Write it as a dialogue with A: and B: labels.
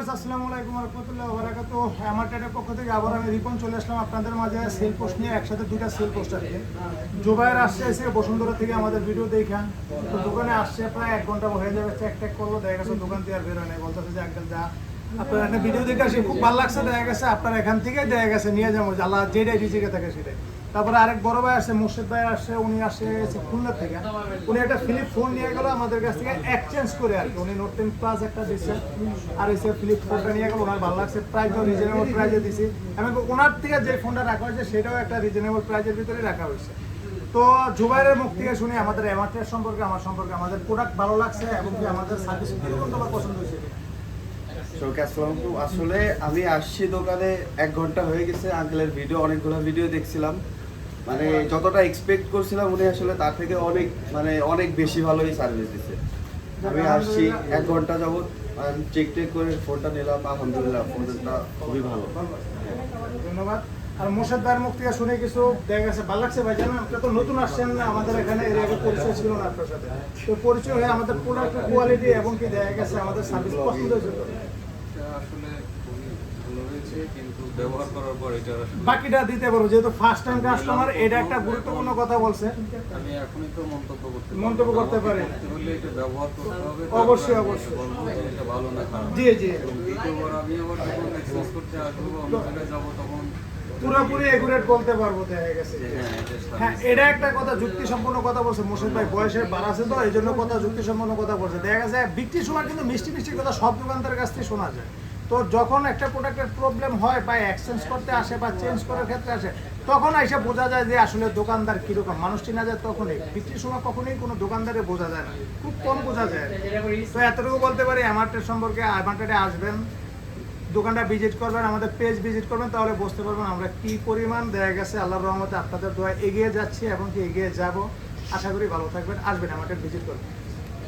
A: Viewers, আসসালামু আলাইকুম পক্ষ থেকে আবার আমি রিপন চলে আসলাম আপনাদের মাঝে সেল পোস্ট নিয়ে, একসাথে সেল পোস্ট আছে। আসছে এসে বসুন্ধরা থেকে আমাদের ভিডিও দেখা। তো দোকানে আসছে, প্রায় এক ঘণ্টা হয়ে যাবে চেক টেক করল, দেখা গেছে দোকান থেকে আর বেরোয় নাই, বলতেছে যে একদম যা। আপনার একটা ভিডিও দেখে খুব ভালো লাগছে, দেখা গেছে, আপনার এখান থেকেই দেখা গেছে, নিয়ে যাব আল্লাহ যেটাই রিজিকে থাকে সেটাই। তারপরে আরেক বড় ভাই আসছে মুর্শিদ ভাই আসছে উনি আসছে খুলনা থেকে। উনি একটা ফিলিপ ফোন নিয়ে গেল আমাদের কাছ থেকে এক্সচেঞ্জ করে আর কি। উনি নোট টেন প্লাস একটা দিচ্ছে আর এসে ফিলিপ ফোনটা নিয়ে গেল, ওনার ভালো লাগছে। প্রাইসও রিজনেবল প্রাইসে দিছি। এবং ওনার থেকে যে ফোনটা রাখা হয়েছে, সেটাও একটা রিজনেবল প্রাইসের ভিতরে রাখা হয়েছে। তো জুবাইরের মুখ থেকে শুনি, আমাদের এমার্টের সম্পর্কে, আমার সম্পর্কে, আমাদের প্রোডাক্ট ভালো লাগছে এবং কি আমাদের সার্ভিস কীরকম তোমার পছন্দ হয়েছে।
B: আসলে আমি আসছি দোকানে এক ঘণ্টা হয়ে গেছে আঙ্কেলের ভিডিও অনেকগুলো ভিডিও দেখছিলাম। মানে যতটা এক্সপেক্ট করছিলাম উনি আসলে তার থেকে অনেক মানে অনেক বেশি ভালোই সার্ভিস দিছে। আমি আসছি এক ঘণ্টা যাবত চেক টেক করে ফোনটা নিলাম আলহামদুলিল্লাহ ফোনটা খুবই ভালো।
A: ধন্যবাদ। আর মোর্শেদ ভাইয়ের মুখ থেকে শুনে কিছু দেখা গেছে ভালো লাগছে ভাই জানেন? আপনি তো নতুন আসছেন না আমাদের এখানে এর আগে পরিচয় ছিল না আপনার সাথে। তো পরিচয় হয়ে আমাদের প্রোডাক্টের কোয়ালিটি এবং কি দেখা গেছে আমাদের সার্ভিস পছন্দ হয়েছে
C: আসলে খুবই হয়েছে কিন্তু ব্যবহার করার পর এটা
A: বাকিটা দিতে পারব যেহেতু ফার্স্ট টাইম কাস্টমার এটা একটা গুরুত্বপূর্ণ কথা বলছে।
C: আমি এখনই তো মন্তব্য করতে
A: মন্তব্য করতে পারি
C: হলে এটা ব্যবহার করতে হবে
A: অবশ্যই, অবশ্যই।
C: এটা ভালো না খারাপ।
A: জি জি।
C: দ্বিতীয়বার আমি আবার যখন এক্সচেঞ্জ করতে আসব অন্য জায়গায় যাব তখন
A: পুরোপুরি একুরেট বলতে পারব দেখা গেছে।
C: হ্যাঁ এটা
A: হ্যাঁ একটা কথা যুক্তি সম্পন্ন কথা বলছে। মোর্শেদ ভাই বয়সের বাড়াছে তো এই জন্য কথা যুক্তি সম্পন্ন কথা বলছে। দেখা গেছে বিক্রির সময় কিন্তু মিষ্টি মিষ্টি কথা সব দোকানদারের কাছ থেকে শোনা যায়। তো যখন একটা প্রোডাক্টের প্রবলেম হয় বা এক্সচেঞ্জ করতে আসে বা চেঞ্জ করার ক্ষেত্রে আসে, তখন এসে বোঝা যায় যে আসলে দোকানদার কীরকম। মানুষ চিনা যায় তখনই। বিক্রির সময় কখনোই কোনো দোকানদারে বোঝা যায় না। খুব কম বোঝা যায়। তো এতটুকু বলতে পারি অ্যামার্টের সম্পর্কে অ্যামার্টেডে আসবেন। দোকানটা ভিজিট করবেন, আমাদের পেজ ভিজিট করবেন, তাহলে বুঝতে পারবেন আমরা কি পরিমাণ দেখা গেছে। আল্লাহর রহমতে আপনাদের দোয়া এগিয়ে যাচ্ছি এবং কি এগিয়ে যাব। আশা করি ভালো থাকবেন। আসবেন আমাদের ভিজিট করবেন